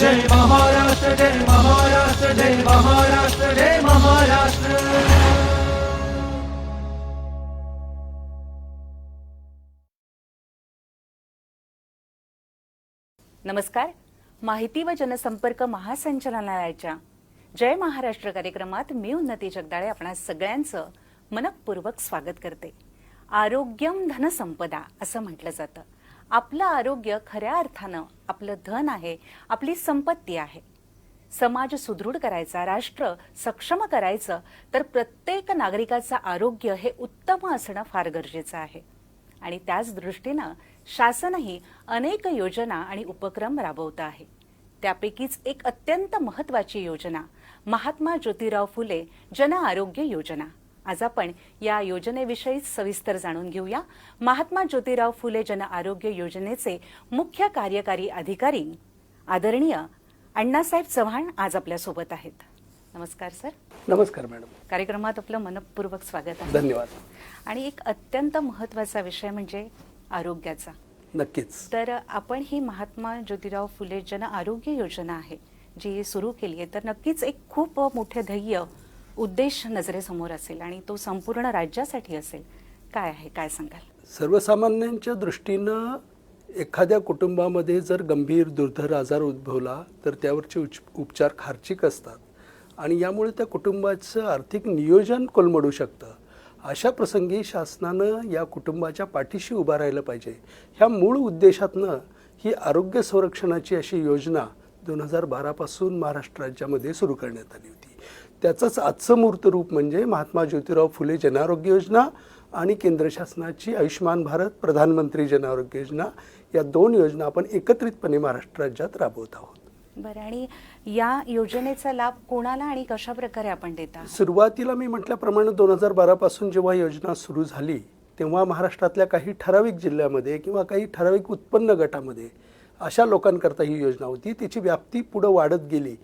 जय महाराष्ट्र जय महाराष्ट्र जय महाराष्ट्र जय महाराष्ट्र. नमस्कार. माहिती व जनसंपर्क महासंचालनालयाच्या जय महाराष्ट्र कार्यक्रमात मी उन्नती जगदाळे आपणा सगळ्यांचं मनपूर्वक स्वागत करते. आरोग्यम धनसंपदा असं म्हटलं जातं. आपलं आरोग्य खऱ्या अर्थानं आपलं धन आहे आपली संपत्ती आहे. समाज सुदृढ करायचा राष्ट्र सक्षम करायचं तर प्रत्येक नागरिकाचं आरोग्य हे उत्तम असणं फार गरजेचं आहे. आणि त्याच दृष्टीनं शासनही अनेक योजना आणि उपक्रम राबवत आहे. त्यापैकीच एक अत्यंत महत्वाची योजना महात्मा ज्योतिराव फुले जन आरोग्य योजना. आज आपण या योजनेविषयी सविस्तर जाणून घेऊया. महात्मा ज्योतिराव फुले जन आरोग्य योजनेचे मुख्य कार्यकारी अधिकारी आदरणीय अण्णासाहेब चव्हाण आज आपल्यासोबत आहेत. नमस्कार सर. नमस्कार मॅडम. कार्यक्रमात आपलं मनपूर्वक स्वागत आहे. धन्यवाद. आणि एक अत्यंत महत्त्वाचा विषय म्हणजे आरोग्याचा. नक्कीच. तर आपण ही महात्मा ज्योतिराव फुले जन आरोग्य योजना आहे जी सुरू केली आहे तर नक्कीच एक खूप मोठे ध्येय उद्देश नजरेसमोर असेल आणि तो संपूर्ण राज्यासाठी असेल काय आहे? काय सांगाल? सर्वसामान्यांच्या दृष्टीनं एखाद्या कुटुंबामध्ये जर गंभीर दुर्धर आजार उद्भवला तर त्यावरचे उच उपचार खार्चिक असतात. आणि यामुळे त्या कुटुंबाचं आर्थिक नियोजन कोलमडू शकतं. अशा प्रसंगी शासनानं या कुटुंबाच्या पाठीशी उभा राहिलं पाहिजे. ह्या मूळ उद्देशातनं ही आरोग्य संरक्षणाची अशी योजना दोन हजार बारापासून महाराष्ट्र राज्यामध्ये सुरू करण्यात आली होती. त्याचंच आजचं मूर्त रूप म्हणजे महात्मा ज्योतिराव फुले जनआरोग्य योजना आणि केंद्र शासनाची आयुष्यमान भारत प्रधानमंत्री जनआरोग्य योजना या दोन योजना आपण एकत्रितपणे महाराष्ट्र राज्यात राबवत आहोत. बरं आणि या योजनेचा लाभ कोणाला आणि कशा प्रकारे आपण देत सुरुवातीला मी म्हटल्याप्रमाणे दोन हजार बारापासून जेव्हा योजना सुरू झाली तेव्हा महाराष्ट्रातल्या काही ठराविक जिल्ह्यामध्ये किंवा काही ठराविक उत्पन्न गटामध्ये अशा लोकांकरता ही योजना होती. तिची व्याप्ती पुढं वाढत गेली.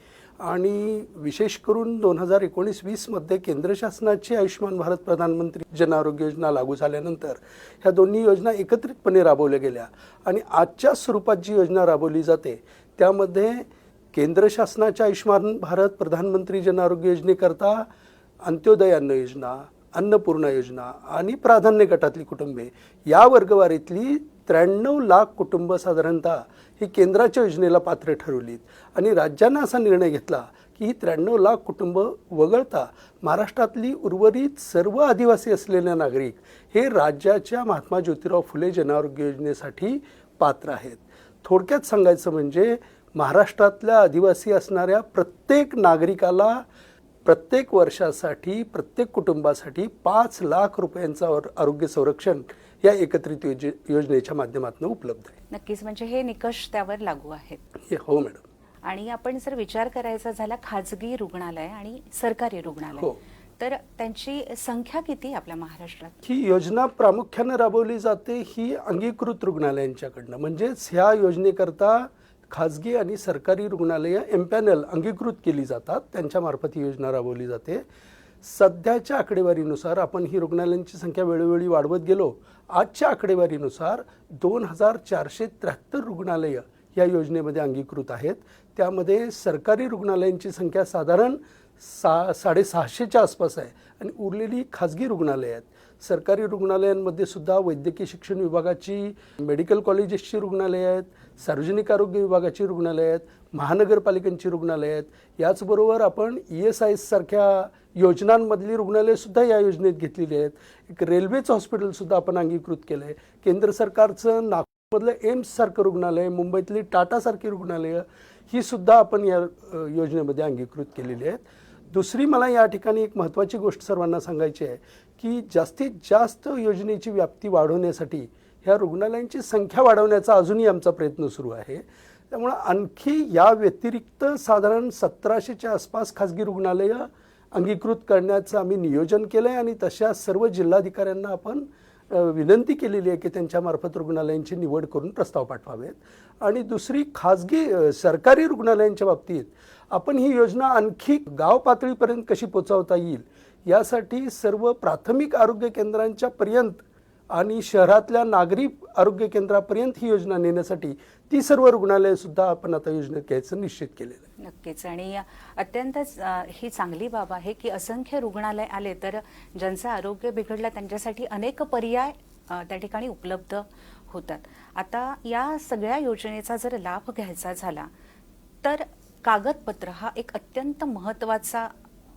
आणि विशेष करून दोन हजार एकोणीस वीसमध्ये केंद्र शासनाची आयुष्यमान भारत प्रधानमंत्री जन आरोग्य योजना लागू झाल्यानंतर ह्या दोन्ही योजना एकत्रितपणे राबवल्या गेल्या. आणि आजच्या स्वरूपात जी योजना राबवली जाते त्यामध्ये केंद्र शासनाच्या आयुष्यमान भारत प्रधानमंत्री जन आरोग्य योजनेकरता अंत्योदय अन्न योजना अन्नपूर्णा योजना आणि प्राधान्य गटातली कुटुंबे या वर्गवारीतली त्र्याण्णव लाख कुटुंब साधारणतः ही केंद्राच्या योजनेला पात्र ठरवलीत. आणि राज्यानं असा निर्णय घेतला की ही त्र्याण्णव लाख कुटुंब वगळता महाराष्ट्रातली उर्वरित सर्व आदिवासी असलेले नागरिक हे राज्याच्या महात्मा ज्योतिराव फुले जनआरोग्य योजनेसाठी पात्र आहेत. थोडक्यात सांगायचं म्हणजे महाराष्ट्रातल्या आदिवासी असणाऱ्या प्रत्येक नागरिकाला प्रत्येक वर्षासाठी प्रत्येक कुटुंबासाठी पाच लाख रुपयांचं आर- आरोग्य संरक्षण या एकत्रित योजे योजनेच्या माध्यमातून उपलब्ध आहे. नक्कीच म्हणजे हे निकष त्यावर लागू आहेत. हे हो मॅडम. आणि आपण जर विचार करायचा झाला खाजगी रुग्णालय आणि सरकारी रुग्णालय हो. तर त्यांची संख्या किती आहे आपल्या महाराष्ट्रात? ही योजना प्रामुख्याने राबवली जाते ही अंगीकृत रुग्णालयांच्याकडनं. म्हणजेच ह्या योजनेकरता खाजगी आणि सरकारी रुग्णालयं एम्पॅनल अंगीकृत केली जातात. त्यांच्यामार्फत ही योजना राबवली जाते. सध्याच्या आकडेवारीनुसार आपण ही रुग्णालयांची संख्या वेळोवेळी वाढवत गेलो. आजच्या आकडेवारीनुसार दोन हजार चारशे त्र्याहत्तर रुग्णालयं या योजनेमध्ये अंगीकृत आहेत. त्यामध्ये सरकारी रुग्णालयांची संख्या साधारण सा साडेसहाशेच्या आसपास आहे. आणि उरलेली खाजगी रुग्णालयं आहेत. सरकारी रुग्णालयांमध्ये सुद्धा वैद्यकीय शिक्षण विभागाची मेडिकल कॉलेजेसची रुग्णालयं आहेत सार्वजनिक आरोग्य विभागाची रुग्णालयं आहेत महानगरपालिकांची रुग्णालयं आहेत. याचबरोबर आपण ई एस आय सारख्या योजनांमधली रुग्णालयंसुद्धा या योजनेत घेतलेली आहेत. एक रेल्वेचं हॉस्पिटलसुद्धा आपण अंगीकृत केलं आहे केंद्र सरकारचं नागपूरमधलं एम्ससारखं रुग्णालय मुंबईतली टाटासारखी रुग्णालयं ही सुद्धा आपण या योजनेमध्ये अंगीकृत केलेली आहेत. दुसरी मला या ठिकाणी एक महत्त्वाची गोष्ट सर्वांना सांगायची आहे की जास्तीत जास्त योजनेची व्याप्ती वाढवण्यासाठी ह्या रुग्णालयांची संख्या वाढवण्याचा अजूनही आमचा प्रयत्न सुरू आहे. त्यामुळं आणखी या व्यतिरिक्त साधारण सतराशेच्या आसपास खाजगी रुग्णालयं अंगीकृत करण्याचं आम्ही नियोजन केलं आहे आणि तशा सर्व जिल्हाधिकाऱ्यांना आपण विनंती केलेली आहे की त्यांच्यामार्फत रुग्णालयांची निवड करून प्रस्ताव पाठवावेत. आणि दुसरी खाजगी सरकारी रुग्णालयांच्या बाबतीत आपण ही योजना आणखी गाव पातळीपर्यंत कशी पोचवता येईल यासाठी सर्व प्राथमिक आरोग्य केंद्रांच्या पर्यंत आणि शहरातल्या नागरी आरोग्य केंद्रापर्यंत ही योजना नेण्यासाठी ती सर्व रुग्णालयसुद्धा आपण आता योजनेत घ्यायचं निश्चित केलेलं आहे. नक्कीच. आणि अत्यंतच ही चांगली बाब आहे की असंख्य रुग्णालय आले तर ज्यांचं आरोग्य बिघडलं त्यांच्यासाठी अनेक पर्याय त्या ठिकाणी उपलब्ध होतात. आता या सगळ्या योजनेचा जर लाभ घ्यायचा झाला तर कागदपत्र हा एक अत्यंत महत्त्वाचा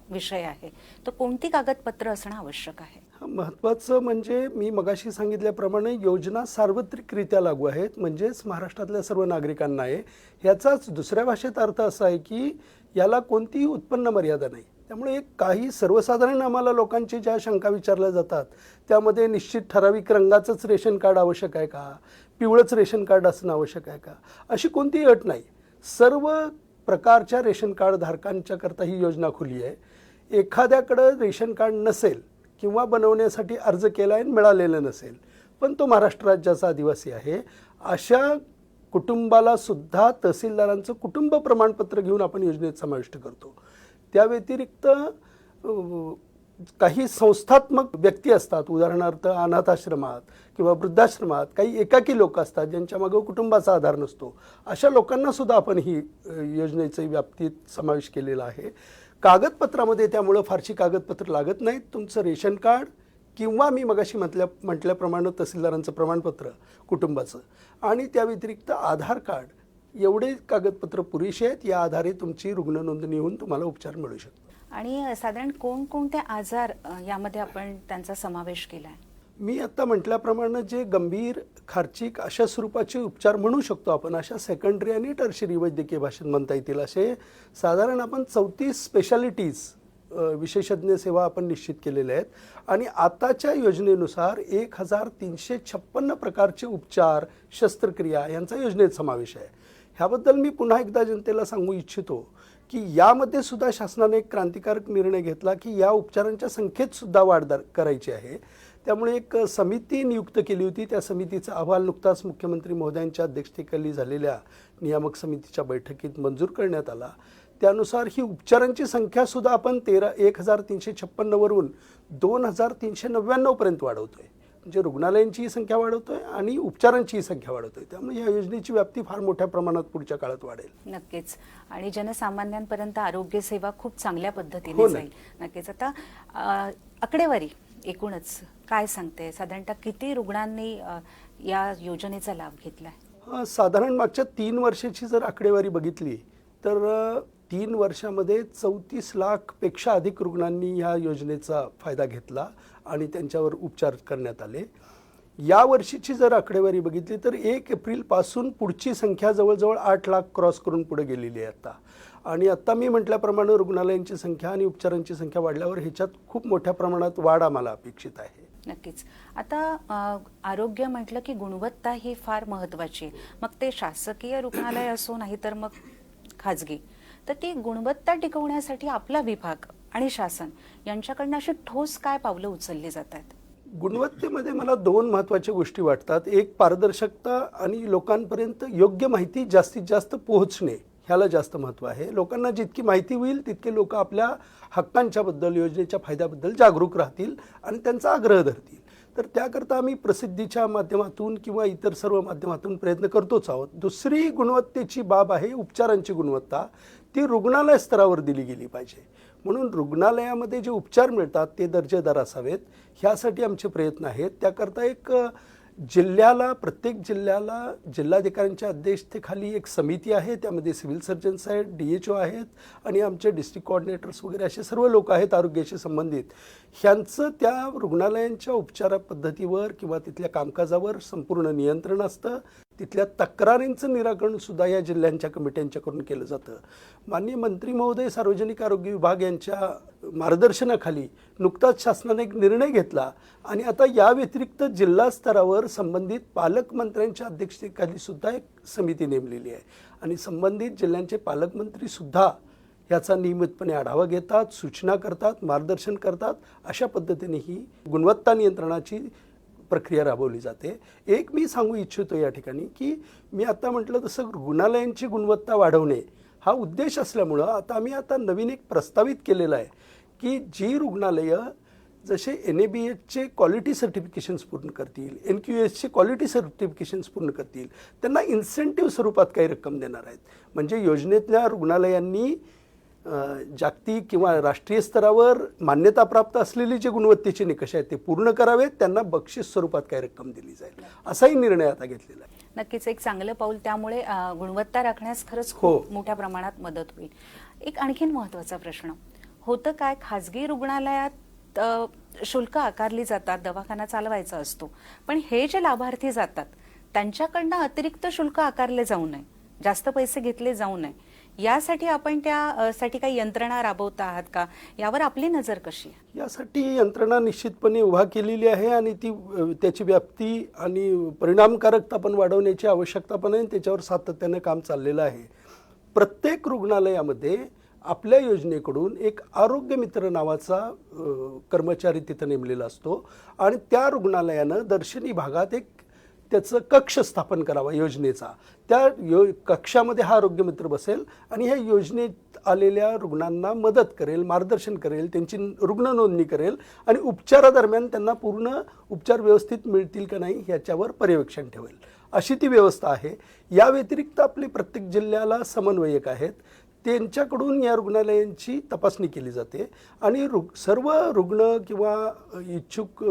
विषय आहे. तर कोणती कागदपत्र असणं आवश्यक आहे? महत्त्वाचं म्हणजे मी मगाशी सांगितल्याप्रमाणे योजना सार्वत्रिकरित्या लागू आहेत. म्हणजेच महाराष्ट्रातल्या सर्व नागरिकांना आहे. ह्याचाच दुसऱ्या भाषेत अर्थ असा आहे की याला कोणतीही उत्पन्न मर्यादा नाही. त्यामुळे काही सर्वसाधारण आम्हाला लोकांची ज्या शंका विचारल्या जातात त्यामध्ये निश्चित ठराविक रंगाचंच रेशन कार्ड आवश्यक आहे का? पिवळंच रेशन कार्ड असणं आवश्यक आहे का? अशी कोणतीही अट नाही. सर्व प्रकारच्या रेशन कार्ड ही योजना खुली आहे. एखाद्याकडं रेशन कार्ड नसेल किंवा बनवण्यासाठी अर्ज केला आहे आणि मिळालेलं नसेल. पण तो महाराष्ट्र राज्याचा आदिवासी आहे. अशा कुटुंबाला सुद्धा तहसीलदारांचं कुटुंब प्रमाणपत्र घेऊन आपण योजनेत समाविष्ट करतो. त्या व्यतिरिक्त काही संस्थात्मक व्यक्ती असतात उदाहरणार्थ अनाथाश्रमात किंवा वृद्धाश्रमात काही एकाकी लोक असतात ज्यांच्या मागं कुटुंबाचा आधार नसतो. अशा लोकांना सुद्धा आपण ही योजनेचे व्याप्तीत समावेश केलेला आहे. कागदपत्रामध्ये त्यामुळं फारशी कागदपत्र लागत नाहीत. तुमचं रेशन कार्ड किंवा मी मगाशी म्हटल्या म्हटल्याप्रमाणे तहसीलदारांचं प्रमाणपत्र कुटुंबाचं. आणि त्या व्यतिरिक्त आधार कार्ड एवढे कागदपत्र पुरेसे आहेत या आधारे तुमची रुग्ण नोंदणी होऊन तुम्हाला उपचार मिळू शकतो आणि साधारण कोणकोणते आजार यामध्ये आपण त्यांचा समावेश केला आहे मी आत्ता म्हटल्याप्रमाणे जे गंभीर खार्चिक अशा स्वरूपाचे उपचार म्हणू शकतो आपण अशा सेकंडरी आणि टर्शरी वैद्यकीय भाषेत म्हणता येतील असे साधारण आपण चौतीस स्पेशालिटीज विशेषज्ञ सेवा आपण निश्चित केलेल्या आहेत. आणि आताच्या योजनेनुसार एक हजार तीनशे छप्पन्न प्रकारचे उपचार शस्त्रक्रिया यांचा योजनेत समावेश आहे. ह्याबद्दल मी पुन्हा एकदा जनतेला सांगू इच्छितो की यामध्ये सुद्धा शासनाने एक क्रांतिकारक निर्णय घेतला की या उपचारांच्या संख्येत सुद्धा वाढ दर- करायची आहे. त्यामुळे एक समिती नियुक्त केली होती. त्या समितीचा अहवाल नुकताच मुख्यमंत्री महोदयांच्या अध्यक्षतेखाली झालेल्या नियामक समितीच्या बैठकीत मंजूर करण्यात आला. त्यानुसार ही उपचारांची संख्या सुद्धा आपण तेरा एक हजार तीनशे छप्पन्नवरून दोन हजार तीनशे नव्याण्णवपर्यंत वाढवतोय. म्हणजे रुग्णालयांचीही संख्या वाढवतोय आणि उपचारांचीही संख्या वाढवतोय. त्यामुळे या योजनेची व्याप्ती फार मोठ्या प्रमाणात पुढच्या काळात वाढेल. नक्कीच. आणि जनसामान्यांपर्यंत आरोग्य सेवा खूप चांगल्या हो पद्धतीने ना. जाईल. नक्कीच. आता आकडेवारी एकूणच काय सांगते? साधारणतः किती रुग्णांनी या योजनेचा लाभ घेतला साधारण मागच्या तीन वर्षाची जर आकडेवारी बघितली तर तीन वर्षामध्ये चौतीस लाखपेक्षा अधिक रुग्णांनी ह्या योजनेचा फायदा घेतला आणि त्यांच्यावर उपचार करण्यात आले. या वर्षीची जर आकडेवारी बघितली तर एक एप्रिलपासून पुढची संख्या जवळजवळ आठ लाख क्रॉस करून पुढे गेलेली आहे आता. आणि आत्ता मी म्हटल्याप्रमाणे रुग्णालयांची संख्या आणि उपचारांची संख्या वाढल्यावर ह्याच्यात खूप मोठ्या प्रमाणात वाढ आम्हाला अपेक्षित आहे. नक्कीच. आता आरोग्य म्हटलं की गुणवत्ता ही फार महत्वाची आहे मग ते शासकीय रुग्णालय असो नाही तर मग खाजगी. तर ती गुणवत्ता टिकवण्यासाठी आपला विभाग आणि शासन यांच्याकडनं अशी ठोस काय पावलं उचलली जात आहेत? गुणवत्तेमध्ये मला दोन महत्त्वाच्या गोष्टी वाटतात. एक पारदर्शकता आणि लोकांपर्यंत योग्य माहिती जास्तीत जास्त पोहोचणे. ह्याला जास्त महत्त्व आहे. लोकांना जितकी माहिती होईल तितके लोक आपल्या हक्कांच्याबद्दल योजनेच्या फायद्याबद्दल जागरूक राहतील आणि त्यांचा आग्रह धरतील. तर त्याकरता आम्ही प्रसिद्धीच्या माध्यमातून किंवा इतर सर्व माध्यमातून प्रयत्न करतोच आहोत. दुसरी गुणवत्तेची बाब आहे उपचारांची गुणवत्ता. ती रुग्णालय स्तरावर दिली गेली पाहिजे. म्हणून रुग्णालयामध्ये जे उपचार मिळतात ते दर्जेदार असावेत. ह्यासाठी आमचे प्रयत्न आहेत. त्याकरता एक जिल्ह्याला प्रत्येक जिल्ह्याला जिल्हाधिकाऱ्यांच्या अध्यक्षतेखाली एक समिती आहे. त्यामध्ये सिव्हिल सर्जन्स आहेत डी एच ओ आहेत आणि आमचे डिस्ट्रिक्ट कोऑर्डिनेटर्स वगैरे असे सर्व लोक आहेत आरोग्याशी संबंधित. ह्यांचं त्या रुग्णालयांच्या उपचार पद्धतीवर किंवा तिथल्या कामकाजावर संपूर्ण नियंत्रण असतं. तिथल्या तक्रारींचं निराकरण सुद्धा या जिल्ह्यांच्या कमिट्यांच्याकडून केलं जातं. माननीय मंत्री महोदय सार्वजनिक आरोग्य विभाग यांच्या मार्गदर्शनाखाली नुकताच शासनाने एक निर्णय घेतला आणि आता या व्यतिरिक्त जिल्हा स्तरावर संबंधित पालकमंत्र्यांच्या अध्यक्षतेखाली सुद्धा एक समिती नेमलेली आहे. आणि संबंधित जिल्ह्यांचे पालकमंत्री सुद्धा याचा नियमितपणे आढावा घेतात सूचना करतात मार्गदर्शन करतात. अशा पद्धतीने ही गुणवत्ता नियंत्रणाची प्रक्रिया राबवली जाते. एक मी सांगू इच्छितो या ठिकाणी की मी आता म्हटलं तसं रुग्णालयांची गुणवत्ता वाढवणे हा उद्देश असल्यामुळं आता आम्ही आता नवीन एक प्रस्तावित केलेला आहे की जी रुग्णालयं जसे एन ए बी एचचे क्वालिटी सर्टिफिकेशन्स पूर्ण करतील एन क्यू एसचे क्वालिटी सर्टिफिकेशन्स पूर्ण करतील त्यांना इन्सेंटिव्ह स्वरूपात काही रक्कम देणार आहेत. म्हणजे योजनेतल्या रुग्णालयांनी जागतिक किंवा राष्ट्रीय स्तरावर मान्यता प्राप्त असलेले जे गुणवत्तेचे निकष आहेत ते पूर्ण करावेत त्यांना बक्षीस स्वरूपात काही रक्कम दिली जाईल. असाही निर्णय आता घेतलेला आहे. नक्कीच एक चांगलं पाऊल त्यामुळे गुणवत्ता राखण्यास खरंच हो. मोठ्या प्रमाणात मदत होईल. एक आणखीन महत्त्वाचा प्रश्न. होतं काय खाजगी रुग्णालयात शुल्क आकारली जातात दवाखाना चालवायचा असतो पण हे जे लाभार्थी जातात त्यांच्याकडनं अतिरिक्त शुल्क आकारले जाऊ नये जास्त पैसे घेतले जाऊ नये यासाठी आपण त्या साठी काही यंत्रणा राबवता आहात का? यावर आपली नजर कशी आहे? यासाठी यंत्रणा निश्चितपणे उभा केलेली आहे आणि ती त्याची व्याप्ती आणि परिणामकारकता पण वाढवण्याची आवश्यकता पण आहे आणि त्याच्यावर सातत्यानं काम चाललेलं आहे. प्रत्येक रुग्णालयामध्ये आपल्या योजनेकडून एक आरोग्य मित्र नावाचा कर्मचारी तिथं नेमलेला असतो आणि त्या रुग्णालयानं दर्शनी भागात एक त्याचं कक्ष स्थापन करावा योजनेचा. त्या यो कक्षामध्ये हा आरोग्य मित्र बसेल आणि ह्या योजनेत आलेल्या रुग्णांना मदत करेल मार्गदर्शन करेल त्यांची रुग्ण नोंदणी करेल आणि उपचारादरम्यान त्यांना पूर्ण उपचार व्यवस्थित मिळतील का नाही ह्याच्यावर पर्यवेक्षण ठेवेल. अशी ती व्यवस्था आहे. या व्यतिरिक्त आपले प्रत्येक जिल्ह्याला समन्वयक आहेत. त्यांच्याकडून या रुग्णालयांची तपासणी केली जाते आणि रुग सर्व रुग्ण किंवा इच्छुक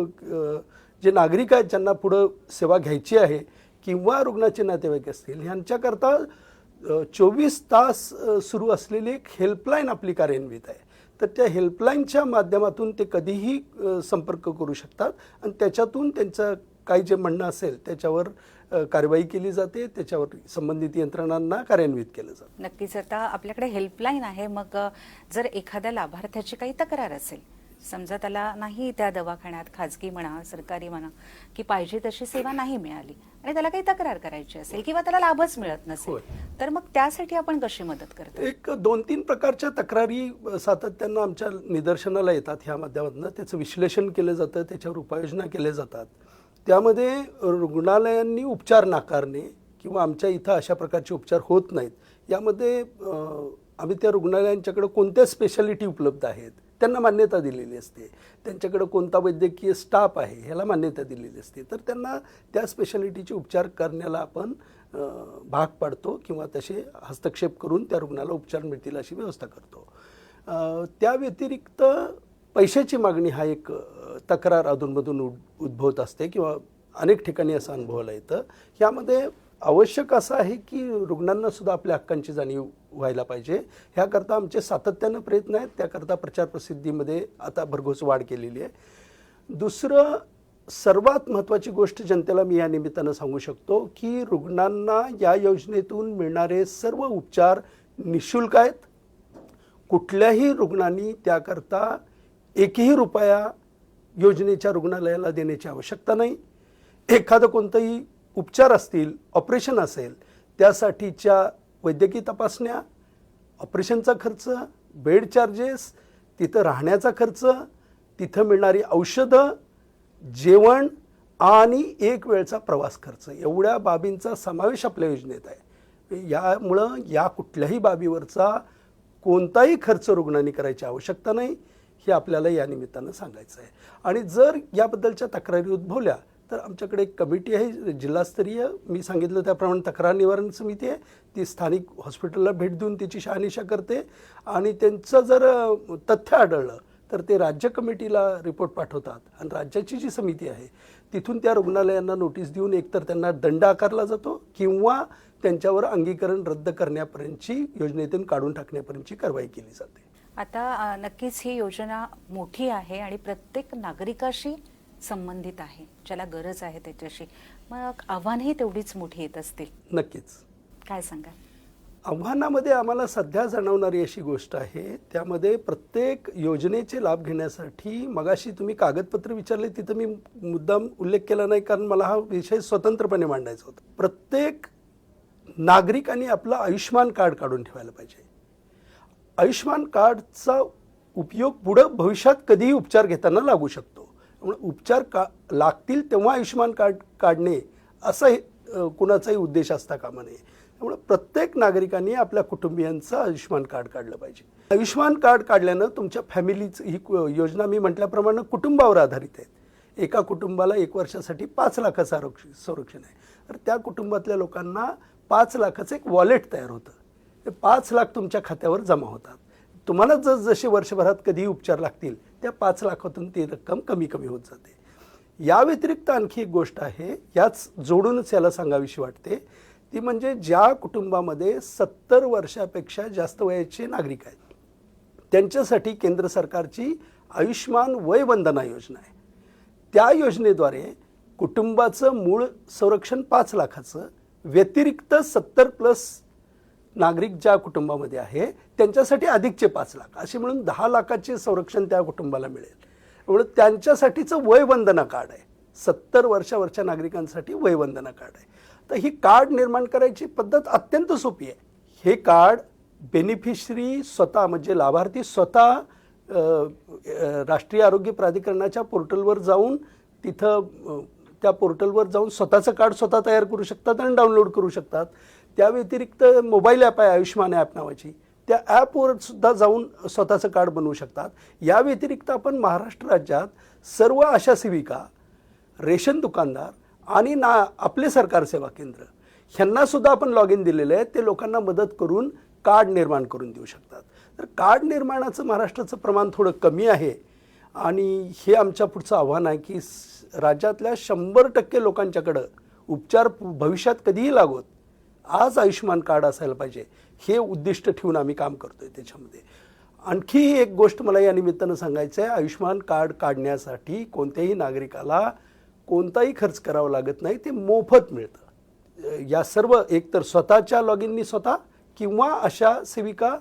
जे नागरिक आहेत ज्यांना पुढं सेवा घ्यायची आहे किंवा रुग्णाचे नातेवाईक असतील ह्यांच्याकरता चोवीस तास सुरू असलेली एक हेल्पलाईन आपली कार्यान्वित आहे. तर त्या हेल्पलाईनच्या माध्यमातून ते कधीही संपर्क करू शकतात आणि त्याच्यातून त्यांचं काही जे म्हणणं असेल त्याच्यावर कारवाई केली जाते त्याच्यावर संबंधित यंत्रणांना कार्यान्वित केलं जातं. नक्कीच. आता आपल्याकडे हेल्पलाईन आहे मग जर एखाद्या लाभार्थ्याची काही तक्रार असेल समजा त्याला नाही त्या दवाखान्यात खाजगी म्हणा सरकारी म्हणा की पाहिजे तशी सेवा नाही मिळाली आणि त्याला काही तक्रार करायची असेल किंवा त्याला लाभच मिळत नसेल. तर मग त्यासाठी आपण कशी मदत करतो? एक दोन तीन प्रकारच्या तक्रारी सातत्यानं आमच्या निदर्शनाला येतात ह्या माध्यमातून. त्याचं विश्लेषण केलं जातं त्याच्यावर उपाययोजना केल्या जातात. त्यामध्ये रुग्णालयांनी उपचार नाकारणे किंवा आमच्या इथं अशा प्रकारचे उपचार होत नाहीत. यामध्ये आम्ही त्या रुग्णालयांच्याकडे कोणत्या स्पेशालिटी उपलब्ध आहेत? त्यांना मान्यता दिलेली असते. त्यांच्याकडं कोणता वैद्यकीय स्टाफ आहे ह्याला मान्यता दिलेली असते. तर त्यांना त्या स्पेशालिटीचे उपचार करण्याला आपण भाग पाडतो किंवा तसे हस्तक्षेप करून त्या रुग्णाला उपचार मिळतील अशी व्यवस्था करतो. त्या व्यतिरिक्त पैशाची मागणी हा एक तक्रार अधूनमधून उद- उद्भवत असते किंवा अनेक ठिकाणी असं अनुभवायला येतं यामध्ये आवश्यक असं आहे की रुग्णांना सुद्धा आपल्या हक्कांची जाणीव व्हायला पाहिजे. ह्याकरता आमचे सातत्यानं प्रयत्न आहेत. त्याकरता प्रचार प्रसिद्धीमध्ये आता भरघोस वाढ केलेली आहे. दुसरं सर्वात महत्त्वाची गोष्ट जनतेला मी या निमित्तानं सांगू शकतो की रुग्णांना या योजनेतून मिळणारे सर्व उपचार निशुल्क आहेत. कुठल्याही रुग्णांनी त्याकरता एकही रुपया योजनेच्या रुग्णालयाला देण्याची आवश्यकता नाही. एखादं कोणतंही उपचार असतील ऑपरेशन असेल त्यासाठीच्या वैद्यकीय तपासण्या ऑपरेशनचा खर्च बेड चार्जेस तिथं राहण्याचा खर्च तिथं मिळणारी औषधं जेवण आणि एक वेळचा प्रवास खर्च. एवढ्या बाबींचा समावेश आपल्या योजनेत आहे. यामुळं या कुठल्याही बाबीवरचा कोणताही खर्च रुग्णांनी करायची आवश्यकता नाही हे आपल्याला या निमित्तानं सांगायचं आहे. आणि जर याबद्दलच्या तक्रारी उद्भवल्या तर आमच्याकडे एक कमिटी आहे जिल्हास्तरीय. मी सांगितलं त्याप्रमाणे तक्रार निवारण समिती आहे. ती स्थानिक हॉस्पिटलला भेट देऊन तिची शहानिशा करते. आणि त्यांचं जर तथ्य आढळलं तर ते राज्य कमिटीला रिपोर्ट पाठवतात. आणि राज्याची जी समिती आहे तिथून त्या रुग्णालयांना नोटीस देऊन एकतर त्यांना दंड आकारला जातो किंवा त्यांच्यावर अंगीकरण रद्द करण्यापर्यंतची योजनेतून काढून टाकण्यापर्यंतची कारवाई केली जाते. आता नक्कीच ही योजना मोठी आहे आणि प्रत्येक नागरिकाशी संबंधित आहे ज्याला गरज आहे त्याच्याशी. मग आव्हानही तेवढीच मोठी येत असतील नक्कीच. काय सांगा आव्हानामध्ये आम्हाला सध्या जाणवणारी अशी गोष्ट आहे त्यामध्ये प्रत्येक योजनेचे लाभ घेण्यासाठी मगाशी तुम्ही कागदपत्र विचारले तिथं मी मुद्दाम उल्लेख केला नाही कारण मला हा विषय स्वतंत्रपणे मांडायचा होता. प्रत्येक नागरिकाने आपलं आयुष्यमान कार्ड काढून ठेवायला पाहिजे. आयुष्यमान कार्डचा उपयोग पुढं भविष्यात कधीही उपचार घेताना लागू शकतो. त्यामुळे उपचार का लागतील तेव्हा आयुष्यमान कार्ड काढणे असं कुणाचाही उद्देश असता कामा नये. त्यामुळे प्रत्येक नागरिकांनी आपल्या कुटुंबियांचं आयुष्यमान कार्ड काढलं पाहिजे. आयुष्यमान कार्ड काढल्यानं तुमच्या फॅमिलीचं ही योजना मी म्हटल्याप्रमाणे कुटुंबावर आधारित आहेत. एका कुटुंबाला एक वर्षासाठी पाच लाखाचं आरोक्ष संरक्षण आहे. तर त्या कुटुंबातल्या लोकांना पाच लाखाचं एक वॉलेट तयार होतं. ते पाच लाख तुमच्या खात्यावर जमा होतात. तुम्हाला जस जसे वर्षभरात कधीही उपचार लागतील त्या पाच लाखातून ती रक्कम कमी कमी होत जाते. या व्यतिरिक्त आणखी एक गोष्ट आहे याच जोडूनच याला सांगावीशी वाटते. ती म्हणजे ज्या कुटुंबामध्ये सत्तर वर्षापेक्षा जास्त वयाचे नागरिक आहेत त्यांच्यासाठी केंद्र सरकारची आयुष्मान वय वंदना योजना आहे. त्या योजनेद्वारे कुटुंबाचं मूळ संरक्षण पाच लाखाचं व्यतिरिक्त सत्तर प्लस नागरिक ज्या कुटुंबामध्ये आहे त्यांच्यासाठी अधिकचे पाच लाख. असे म्हणून दहा लाखाचे संरक्षण त्या कुटुंबाला मिळेल. म्हणून त्यांच्यासाठीचं वयवंदना कार्ड आहे. सत्तर वर्षावरच्या नागरिकांसाठी वयवंदना कार्ड आहे. तर ही कार्ड निर्माण करायची पद्धत अत्यंत सोपी आहे. हे कार्ड बेनिफिशरी स्वतः म्हणजे लाभार्थी स्वतः राष्ट्रीय आरोग्य प्राधिकरणाच्या पोर्टलवर जाऊन तिथं त्या पोर्टलवर जाऊन स्वतःचं कार्ड स्वतः तयार करू शकतात आणि डाउनलोड करू शकतात. त्या व्यतिरिक्त मोबाईल ॲप आहे आयुष्मान ॲप नावाची. त्या ॲपवर सुद्धा जाऊन स्वतःचं कार्ड बनवू शकतात. या व्यतिरिक्त आपण महाराष्ट्र राज्यात सर्व आशा सेविका रेशन दुकानदार आणि ना आपले सरकार सेवा केंद्र ह्यांनासुद्धा आपण लॉग इन दिलेलं आहे. ते लोकांना मदत करून कार्ड निर्माण करून देऊ शकतात. तर कार्ड निर्माणाचं महाराष्ट्राचं प्रमाण थोडं कमी आहे. आणि हे आमच्या पुढचं आव्हान आहे की राज्यातल्या शंभर टक्के लोकांच्याकडं उपचार भविष्यात कधीही लागोत आज आयुष्यमान कार्ड असायला पाहिजे. हे उद्दिष्ट ठेवून आम्ही काम करतो आहे त्याच्यामध्ये. आणखी एक गोष्ट मला या निमित्तानं सांगायचं आहे आयुष्यमान कार्ड काढण्यासाठी कोणत्याही नागरिकाला कोणताही खर्च करावा लागत नाही. ते मोफत मिळतं. या सर्व एकतर स्वतःच्या लॉग इननी स्वतः किंवा अशा सेविका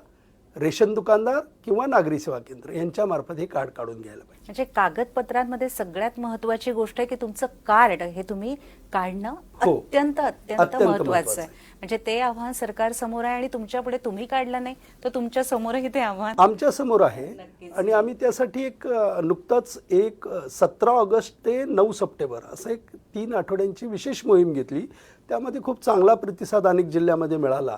रेशन दुकानदार किंवा नागरी सेवा केंद्र यांच्यामार्फत हे कार्ड काढून घ्यायला पाहिजे. म्हणजे कागदपत्रांमध्ये सगळ्यात महत्वाची गोष्ट आहे की तुमचं कार्ड हे तुम्ही काढणं हो. अत्यंत अत्यंत महत्वाचं आहे. म्हणजे ते आव्हान सरकार समोर आहे आणि तुमच्यापुढे तुम्ही काढलं नाही तर तुमच्या समोरही ते आव्हान आमच्यासमोर आहे. आणि आम्ही त्यासाठी एक नुकताच एक सतरा ऑगस्ट ते नऊ सप्टेंबर असं एक तीन आठवड्यांची विशेष मोहीम घेतली. त्यामध्ये खूप चांगला प्रतिसाद अनेक जिल्ह्यामध्ये मिळाला.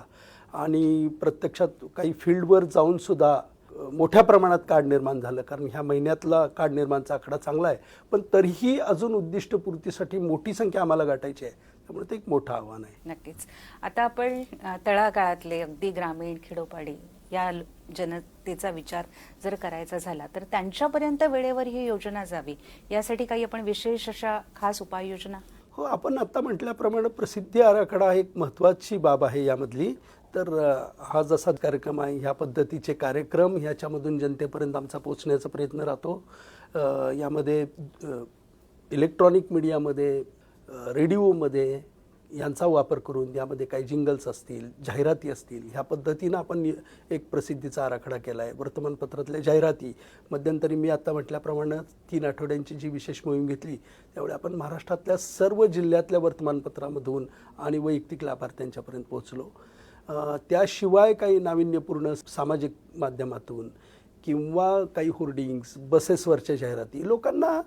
आणि प्रत्यक्षात काही फील्डवर जाऊन सुद्धा अ, मोठ्या प्रमाणात कार्ड निर्माण झालं. कारण ह्या महिन्यातला कार्ड निर्माणचा आकडा चांगला आहे. पण तरीही अजून उद्दिष्टपूर्तीसाठी मोठी संख्या आम्हाला गाठायची आहे. त्यामुळे ते एक मोठं आव्हान आहे. नक्कीच. आता आपण तळागाळातले अगदी ग्रामीण खेडोपाडी या जनतेचा विचार जर करायचा झाला तर त्यांच्यापर्यंत वेळेवर ही योजना जावी यासाठी काही आपण विशेष अशा खास उपाययोजना? हो आपण आत्ता म्हटल्याप्रमाणे प्रसिद्धी आराखडा एक महत्त्वाची बाब आहे यामधली. तर हा जसा कार्यक्रम आहे ह्या पद्धतीचे कार्यक्रम ह्याच्यामधून जनतेपर्यंत आमचा पोचण्याचा प्रयत्न राहतो. यामध्ये इलेक्ट्रॉनिक मीडियामध्ये रेडिओमध्ये यांचा वापर करून यामध्ये काही जिंगल्स असतील जाहिराती असतील ह्या पद्धतीनं आपण एक प्रसिद्धीचा आराखडा केला आहे वर्तमानपत्रातल्या जाहिराती मध्यंतरी मी आता म्हटल्याप्रमाणे तीन आठवड्यांची जी विशेष मोहीम घेतली त्यावेळी आपण महाराष्ट्रातल्या सर्व जिल्ह्यातल्या वर्तमानपत्रामधून आणि वैयक्तिक लाभार्थ्यांच्यापर्यंत पोहोचलो. त्याशिवाय काही नाविन्यपूर्ण सामाजिक माध्यमातून किंवा काही होर्डिंग्स बसेसवरच्या जाहिराती लोकांना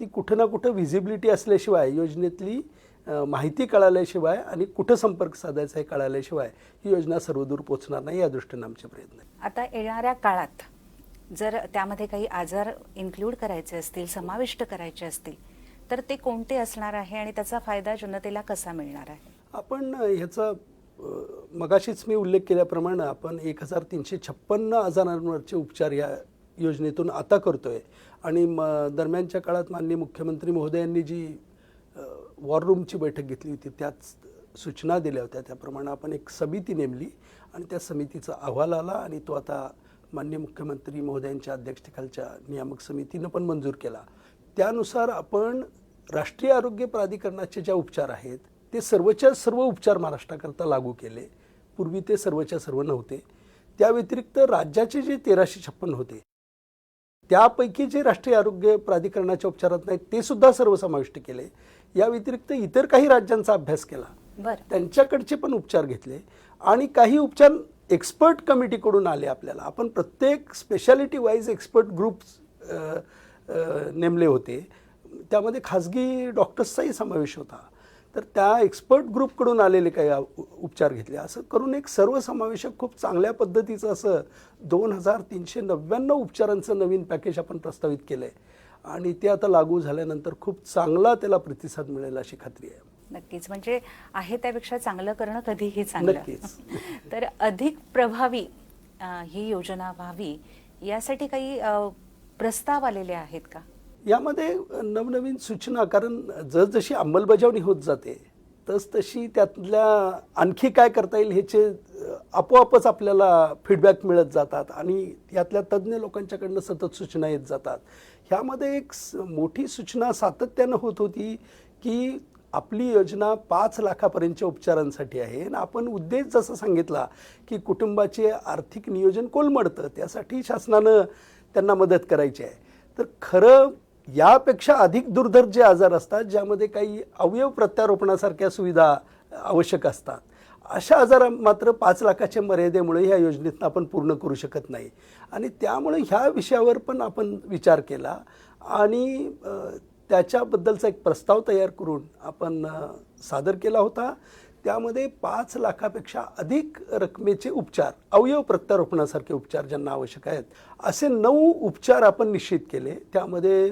ती कुठं ना कुठं व्हिजिबिलिटी असल्याशिवाय योजनेतली माहिती कळाल्याशिवाय आणि कुठं संपर्क साधायचा हे कळाल्याशिवाय ही योजना सर्वदूर पोहोचणार नाही या दृष्टीनं आमचे प्रयत्न आहे आता येणाऱ्या काळात जर त्यामध्ये काही आजार इन्क्लूड करायचे असतील समाविष्ट करायचे असतील तर ते कोणते असणार आहे आणि त्याचा फायदा जनतेला कसा मिळणार आहे? आपण ह्याचा मगाशीच मी उल्लेख केल्याप्रमाणे आपण एक हजार तीनशे छप्पन्न आजारांवरचे उपचार या योजनेतून आता करतोय. आणि म दरम्यानच्या काळात माननीय मुख्यमंत्री महोदयांनी जी वॉर रूमची बैठक घेतली होती त्याच सूचना दिल्या होत्या. त्याप्रमाणे आपण एक समिती नेमली आणि त्या समितीचा अहवाल आला आणि तो आता माननीय मुख्यमंत्री महोदयांच्या अध्यक्षतेखालच्या नियामक समितीनं पण मंजूर केला. त्यानुसार आपण राष्ट्रीय आरोग्य प्राधिकरणाचे ज्या उपचार आहेत ते सर्वच्या सर्व उपचार महाराष्ट्राकरता लागू केले. पूर्वी ते सर्वच्या सर्व नव्हते. त्या व्यतिरिक्त राज्याचे जे तेराशे छप्पन होते त्यापैकी जे राष्ट्रीय आरोग्य प्राधिकरणाच्या उपचारात नाहीत ते सुद्धा सर्व समाविष्ट केले. या व्यतिरिक्त इतर काही राज्यांचा अभ्यास केला. त्यांच्याकडचे पण उपचार घेतले. आणि काही उपचार एक्सपर्ट कमिटीकडून आले आपल्याला. आपण प्रत्येक स्पेशालिटी वाईज एक्सपर्ट ग्रुप्स नेमले होते. त्यामध्ये खाजगी डॉक्टर्सचाही समावेश होता. तर त्या एक्सपर्ट ग्रुपकडून आलेले काही उपचार घेतले. असं करून एक सर्वसमावेशक खूप चांगल्या पद्धतीचं असं दोन हजार तीनशे नव्याण्णव उपचारांचं नवीन पॅकेज आपण प्रस्तावित केलं आहे आणि ते आता लागू झाल्यानंतर खूप चांगला त्याला प्रतिसाद मिळेल अशी खात्री आहे. नक्कीच. म्हणजे आहे त्यापेक्षा चांगलं करणं कधीही चांगलं. नक्कीच. तर अधिक प्रभावी ही योजना व्हावी यासाठी काही प्रस्ताव आलेले आहेत का? यामध्ये नवनवीन सूचना कारण जसजशी अंमलबजावणी होत जाते तस तशी त्यातल्या आणखी काय करता येईल ह्याचे आपोआपच आपल्याला फीडबॅक मिळत जातात आणि यातल्या तज्ज्ञ लोकांच्याकडनं सतत सूचना येत जातात. ह्यामध्ये एक स- मोठी सूचना सातत्यानं होत होती की आपली योजना पाच लाखापर्यंतच्या उपचारांसाठी आहे. आणि आपण उद्देश जसा सांगितला की कुटुंबाचे आर्थिक नियोजन कोलमडतं त्यासाठी शासनानं त्यांना मदत करायची आहे. तर खरं यापेक्षा अधिक दुर्धर जे आजार असतात ज्यामध्ये काही अवयव प्रत्यारोपणासारख्या सुविधा आवश्यक असतात. अशा आजार मात्र पाच लाखाच्या मर्यादेमुळे ह्या योजनेतनं आपण पूर्ण करू शकत नाही. आणि त्यामुळे ह्या विषयावर पण आपण विचार केला आणि त्याच्याबद्दलचा एक प्रस्ताव तयार करून आपण सादर केला होता. त्यामध्ये पाच लाखापेक्षा अधिक रकमेचे उपचार अवयव प्रत्यारोपणासारखे उपचार ज्यांना आवश्यक आहेत असे नऊ उपचार आपण निश्चित केले. त्यामध्ये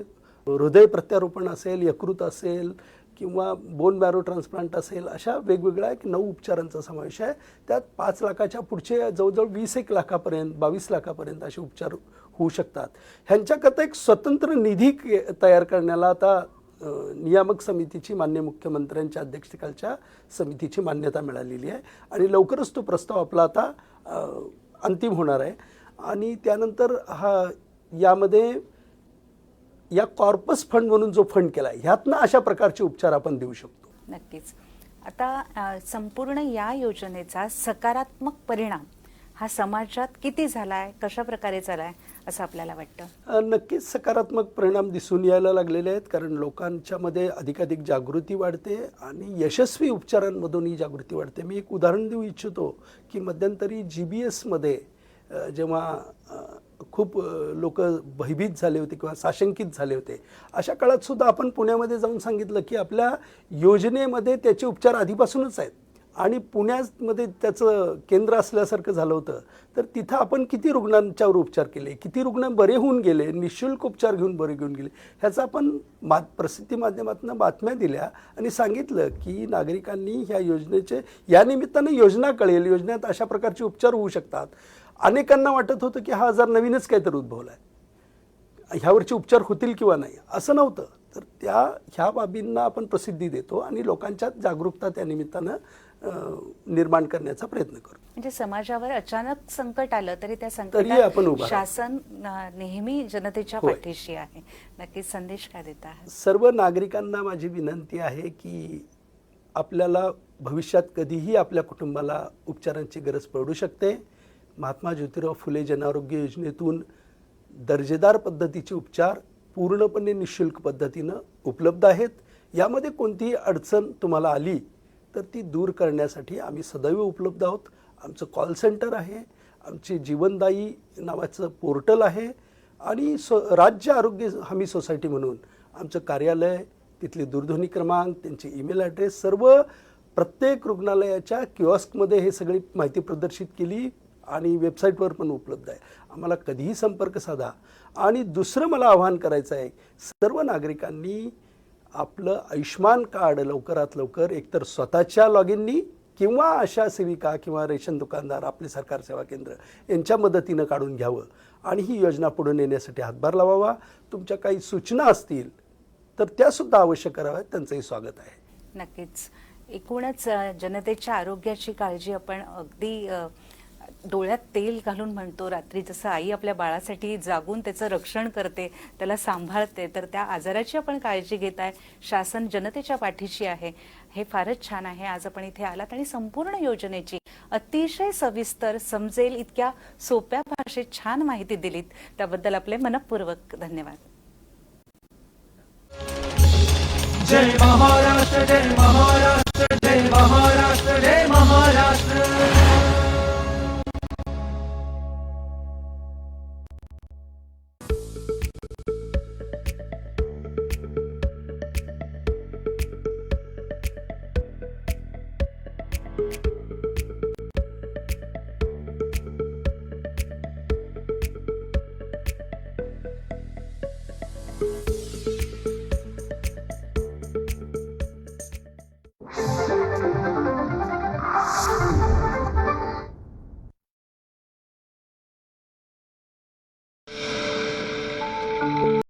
हृदय प्रत्यारोपण असेल यकृत असेल किंवा बोन बॅरो ट्रान्सप्लांट असेल अशा वेगवेगळ्या एक नऊ उपचारांचा समावेश आहे. त्यात पाच लाखाच्या पुढचे जवळजवळ वीस एक लाखापर्यंत बावीस लाखापर्यंत असे उपचार होऊ शकतात. ह्यांच्याकरता एक स्वतंत्र निधी तयार करण्याला आता नियामक समितीची मान्य मुख्यमंत्र्यांच्या अध्यक्षतेखालच्या समितीची मान्यता मिळालेली आहे. आणि लवकरच तो प्रस्ताव आपला आता अंतिम होणार आहे. आणि त्यानंतर हा यामध्ये या कॉर्पस फंड म्हणून जो फंड केला आहे ह्यातनं अशा प्रकारचे उपचार आपण देऊ शकतो. नक्कीच. आता संपूर्ण या योजनेचा सकारात्मक परिणाम हा समाजात किती झालाय कशा प्रकारे झालाय असं आपल्याला वाटतं? नक्कीच सकारात्मक परिणाम दिसून यायला लागलेले आहेत कारण लोकांच्यामध्ये अधिकाधिक जागृती वाढते आणि यशस्वी उपचारांमधून ही जागृती वाढते. मी एक उदाहरण देऊ इच्छितो की मध्यंतरी जी बी एसमध्ये जेव्हा खूप लोक भयभीत झाले होते किंवा साशंकित झाले होते. अशा काळात सुद्धा आपण पुण्यामध्ये जाऊन सांगितलं की आपल्या योजनेमध्ये त्याचे उपचार आधीपासूनच आहेत. आणि पुण्यामध्ये त्याचं केंद्र असल्यासारखं झालं होतं. तर तिथं आपण किती रुग्णांच्यावर उपचार केले? किती रुग्ण बरे होऊन गेले? निशुल्क उपचार घेऊन बरे घेऊन गेले? ह्याचा आपण मा प्रसिद्धी माध्यमातून बातम्या दिल्या आणि सांगितलं की नागरिकांनी ह्या योजनेचे या निमित्तानं योजना कळेल. योजनेत अशा प्रकारचे उपचार होऊ शकतात. अनेकांना वाटत होतं की हा आजार नवीनच काहीतरी उद्भवला आहे ह्यावरचे उपचार होतील किंवा नाही असं नव्हतं. तर त्या ह्या बाबींना आपण प्रसिद्धी देतो आणि लोकांच्यात जागरूकता त्या निमित्तानं निर्माण करण्याचा प्रयत्न करतो. म्हणजे समाजावर अचानक संकट आलं तरी त्या आपण संकटात राहतो. शासन नेहमी जनतेच्या. पाठीशी आहे. नक्कीच संदेश काय देत सर्व नागरिकांना माझी विनंती आहे की आपल्याला भविष्यात कधीही आपल्या कुटुंबाला उपचारांची गरज पडू शकते. महात्मा ज्योतिराव फुले जनआरोग्य योजनेतून दर्जेदार पद्धतीचे उपचार पूर्णपणे निशुल्क पद्धतीनं उपलब्ध आहेत. यामध्ये कोणतीही अडचण तुम्हाला आली तर ती दूर करण्यासाठी आम्ही सदैव उपलब्ध आहोत. आमचं कॉल सेंटर आहे. आमचे जीवनदायी नावाचं पोर्टल आहे. आणि सो राज्य आरोग्य हमी सोसायटी म्हणून आमचं कार्यालय तिथले दूरध्वनी क्रमांक त्यांचे ईमेल ॲड्रेस सर्व प्रत्येक रुग्णालयाच्या किऑस्कमध्ये हे सगळी माहिती प्रदर्शित केली. आणि वेबसाईटवर पण उपलब्ध आहे. आम्हाला कधीही संपर्क साधा. आणि दुसरं मला आवाहन करायचं आहे सर्व नागरिकांनी आपलं आयुष्मान कार्ड लवकरात लवकर एकतर स्वतःच्या लॉग इननी किंवा आशा सेविका किंवा रेशन दुकानदार आपले सरकार सेवा केंद्र यांच्या मदतीनं काढून घ्यावं. आणि ही योजना पुढे नेण्यासाठी हातभार लावावा. तुमच्या काही सूचना असतील तर त्यासुद्धा आवश्यक कराव्यात. त्यांचंही स्वागत आहे. नक्कीच. एकूणच जनतेच्या आरोग्याची काळजी आपण अगदी डोळ्यात तेल घालून म्हणतो रात्री जसं आई आपल्या बाळासाठी जागून त्याचं रक्षण करते त्याला सांभाळते तर त्या आजाराची आपण काळजी घेत आहे. शासन जनतेच्या पाठीशी आहे. हे फारच छान आहे. आज आपण इथे आलात आणि संपूर्ण योजनेची अतिशय सविस्तर समजेल इतक्या सोप्या भाषेत छान माहिती दिलीत. त्याबद्दल आपले मनपूर्वक धन्यवाद. जय महाराष्ट्र जय महाराष्ट्र जय महाराष्ट्र जय